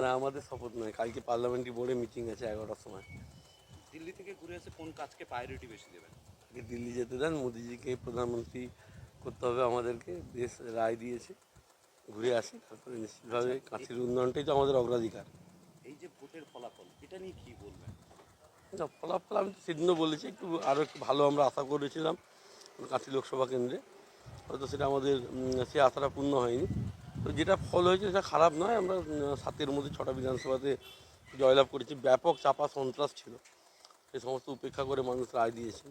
না আমাদের শপথ নয় কালকে পার্লামেন্টারি বোর্ডে মিটিং আছে এগারোটার সময়। দিল্লি থেকে ঘুরে এসে কোন কাজকে প্রায়োরিটি বেশি দেবেন? আগে দিল্লি যেতে দেন মোদিজিকে প্রধানমন্ত্রী করতে হবে আমাদেরকে দেশ রায় দিয়েছে ঘুরে আসি তারপরে নিশ্চিতভাবে কাঁথির উন্নয়নটাই তো আমাদের অগ্রাধিকার। এই যে ভোটের ফলাফল এটা নিয়ে কী বলবেন? না, ফলাফল আমি তো সেদিনও বলেছি একটু আরও একটু ভালো আমরা আশা করেছিলাম কাঁথি লোকসভা কেন্দ্রে। হয়তো সেটা আমাদের সে আশাটা পূর্ণ হয়নি। তো যেটা ফল হয়েছে সেটা খারাপ নয়। আমরা সাতের মধ্যে ছটা বিধানসভাতে জয়লাভ করেছি। ব্যাপক চাপা সন্ত্রাস ছিল। সে সমস্ত উপেক্ষা করে মানুষ রায় দিয়েছে।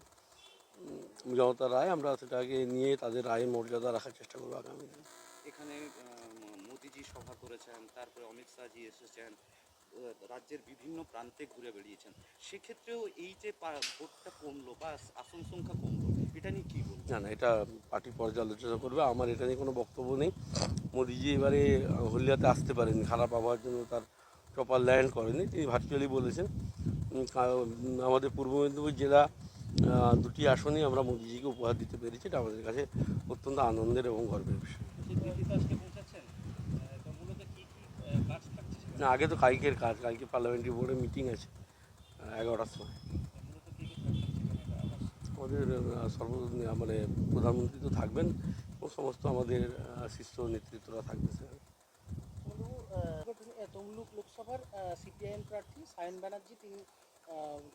জনতা রায় আমরা সেটাকে নিয়ে তাদের রায়ের মর্যাদা রাখার চেষ্টা করব আগামী দিনে। এখানে মোদিজি সভা করেছেন তারপরে অমিত শাহজি এসেছেন রাজ্যের বিভিন্ন প্রান্তে ঘুরে বেড়িয়েছেন। সেক্ষেত্রেও এই যে ভোটটা কমলো বা আসন সংখ্যা কমলো এটা নিয়ে কি বলবেন? না না এটা পার্টি পর্যালোচনা করবে। আমার এটা নিয়ে কোনো বক্তব্য নেই। মোদিজি এবারে হলিয়াতে আসতে পারেনি, খারাপ আবহাওয়ার জন্য তার প্রপার ল্যান্ড করেনি, তিনি ভার্চুয়ালি বলেছেন আমাদের পূর্ব মেদিনীপুর জেলা দুটি আসনই আমরা মোদিজিকে উপহার দিতে পেরেছি, এটা আমাদের কাছে অত্যন্ত আনন্দের এবং গর্বের বিষয়? না, আগে তো কালকের কাজ, কালকে পার্লামেন্টারি বোর্ডে মিটিং আছে এগারোটার সময়? আমাদের সর্ব মানে প্রধানমন্ত্রী তো থাকবেন এবং সমস্ত আমাদের শীর্ষ নেতৃত্বরা থাকবে তমলুক লোকসভার সিপিআইএম প্রার্থী সায়ন ব্যানার্জি তিনি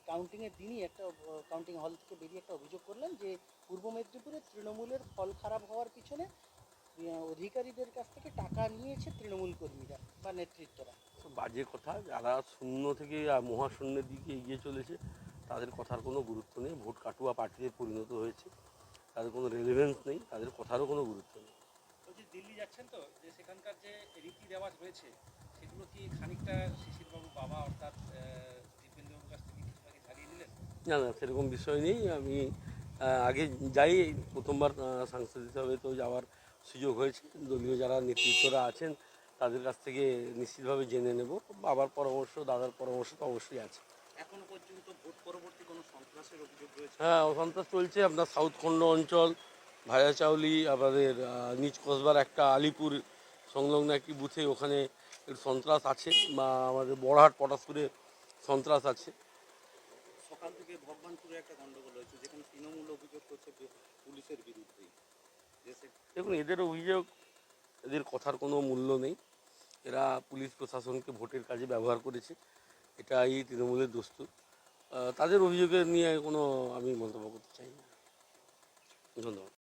কাউন্টিংয়ের দিনই একটা কাউন্টিং হল থেকে বেরিয়ে একটা অভিযোগ করলেন যে পূর্ব মেদিনীপুরে তৃণমূলের ফল খারাপ হওয়ার পিছনে অধিকারীদের কাছ থেকে টাকা নিয়েছে তৃণমূল কর্মীরা বা নেতৃত্বরা। বাজে কথা যারা শূন্য থেকে মহাশূন্যের দিকে এগিয়ে চলেছে তাদের কথার কোনো গুরুত্ব নেই। ভোট কাটুয়া পার্টিতে পরিণত হয়েছে। তাদের কোনো রেলিভেন্স নেই তাদের কথারও কোনো গুরুত্ব নেই। বলছি দিল্লি যাচ্ছেন তো যে সেখানকার যে রীতি রেওয়াজ রয়েছে সেগুলো কি খানিকটা শিশিরবাবু বাবা অর্থাৎ আহ, দীপেন্দ্রবাবুর কাছ থেকে কিছুটা কি ছাড়িয়ে নিলেন? না না সেরকম বিষয় নেই। আমি আগে যাই প্রথমবার সাংসদ হিসাবে তো যাওয়ার সুযোগ হয়েছে। দলীয় যারা নেতৃত্বরা আছেন তাদের কাছ থেকে নিশ্চিতভাবে জেনে নেব। বাবার পরামর্শ দাদার পরামর্শ তো অবশ্যই আছে। এখনও পর্যন্ত ভোট পরবর্তী কোনো সন্ত্রাসের অভিযোগ রয়েছে? হ্যাঁ অসন্তোষ চলছে। আপনার সাউথ খণ্ড অঞ্চল ভায়াচাউলি আমাদের নিচ কসবার একটা আলিপুর সংলগ্ন একটি বুথে ওখানে একটু সন্ত্রাস আছে বা আমাদের বড়হাট পটাশপুরে সন্ত্রাস আছে। সকাল থেকে ভগবানপুরে একটা গন্ডগোল হয়েছে যেখানে তৃণমূল অভিযোগ করছে পুলিশের বিরুদ্ধে দেখুন এদের অভিযোগ এদের কথার কোনো মূল্য নেই। এরা পুলিশ প্রশাসনকে ভোটের কাজে ব্যবহার করেছে। এটাই তৃণমূলের দোস্তুর তাদের অভিযোগের নিয়ে কোনো আমি মন্তব্য করতে চাই না। ধন্যবাদ।